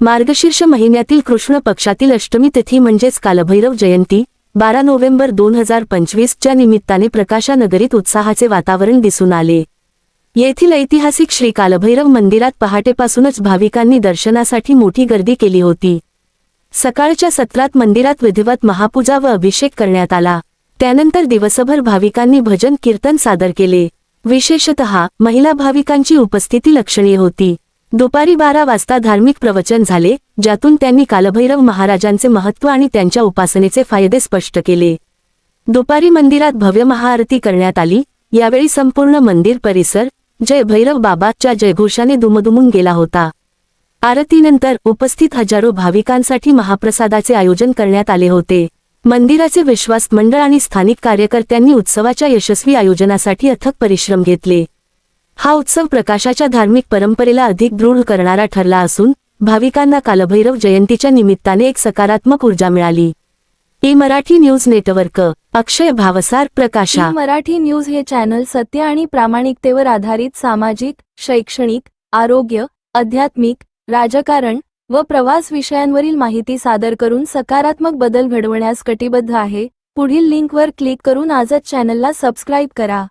मार्गशीर्ष महिन्यातील कृष्ण पक्षातील अष्टमी तिथी म्हणजेच कालभैरव जयंती बारा नोव्हेंबर दोन हजार पंचवीसच्या निमित्ताने प्रकाशानगरीत उत्साहाचे वातावरण दिसून आले. येथील ऐतिहासिक श्री कालभैरव मंदिरात पहाटेपासूनच भाविकांनी दर्शनासाठी मोठी गर्दी केली होती. सकाळच्या सत्रात मंदिरात विधिवत महापूजा व अभिषेक करण्यात आला. त्यानंतर दिवसभर भाविकांनी भजन कीर्तन सादर केले. विशेषतः महिला भाविकांची उपस्थिती लक्षणीय होती. दुपारी बारा वाजता धार्मिक प्रवचन झाले ज्यातून त्यांनी कालभैरव महाराजांचे महत्त्व आणि त्यांच्या उपासनेचे फायदे स्पष्ट केले. दुपारी मंदिरात भव्य महाआरती करण्यात आली यावेळी संपूर्ण मंदिर परिसर जय भैरव बाबाच्या जयघोषाने दुमदुमून गेला होता. आरतीनंतर उपस्थित हजारो भाविकांसाठी महाप्रसादाचे आयोजन करण्यात आले होते. मंदिराचे विश्वास मंडळ आणि स्थानिक कार्यकर्त्यांनी उत्सवाच्या यशस्वी आयोजनासाठी अथक परिश्रम घेतले. हा उत्सव प्रकाशाच्या धार्मिक परंपरेला अधिक दृढ करणारा ठरला असून भाविकांना कालभैरव जयंतीच्या निमित्ताने एक सकारात्मक ऊर्जा मिळाली. A Marathi news network Akshay Bhavsar Prakasha. Marathi news हे चॅनल सत्य आणि प्रामाणिकतेवर आधारित सामाजिक शैक्षणिक आरोग्य आध्यात्मिक राजकारण व प्रवास विषयांवरील माहिती सादर करून सकारात्मक बदल घडवण्यास कटिबद्ध आहे. पुढील लिंकवर क्लिक करून आजच चॅनलला सबस्क्राईब करा.